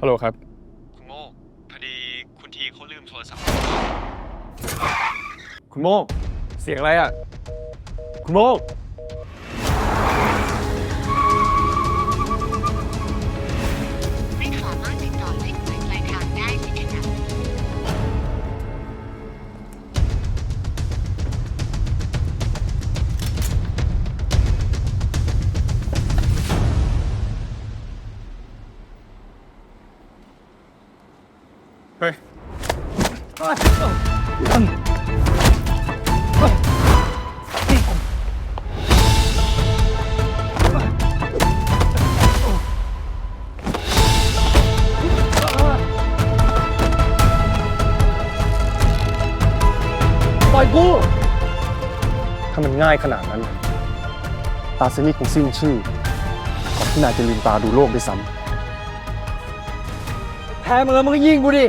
ฮัลโหลครับ คุณโมกพอดีคุณทีเขาลืมโทรศัพท์ คุณโมกเสียงอะไรอะ คุณโมก เฮ้ยปล่อยกูถ้ามันง่ายขนาดนั้น ตาเซนี่คงสิ้นชื่อก่อนที่นายจะลืมตาดูโลกด้วยซ้ แพ้มึงแล้วมึงก็ยิงกูดิ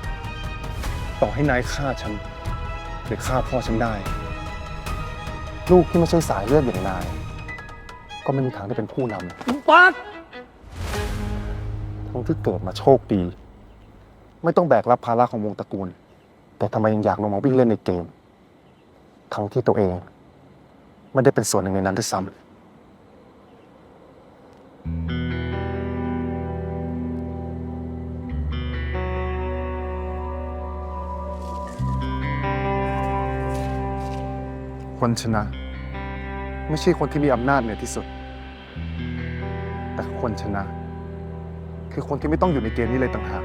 ำต่อให้นายฆ่าฉันหรือฆ่าพ่อฉันได้ ลูกที่ไม่ใช่สายเลือดอย่างนาย ก็ไม่มีทางได้เป็นผู้นำปักทั้งที่เกิดมาโชคดี ไม่ต้องแบกรับภาระของวงตระกูล แต่ทำไมยังอยากลงมาวิ่งเล่นในเกม ทั้งที่ตัวเอง ไม่ได้เป็นส่วนหนึ่งในนั้นด้วยซ้ำ คนชนะ ไม่ใช่คนที่มีอำนาจเหนือที่สุด แต่คนชนะ คือคนที่ไม่ต้องอยู่ในเกมนี้เลยต่างหาก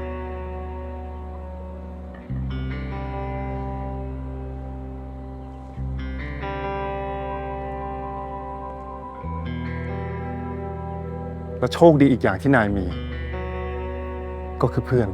และโชคดีอีกอย่างที่นายมี ก็คือเพื่อน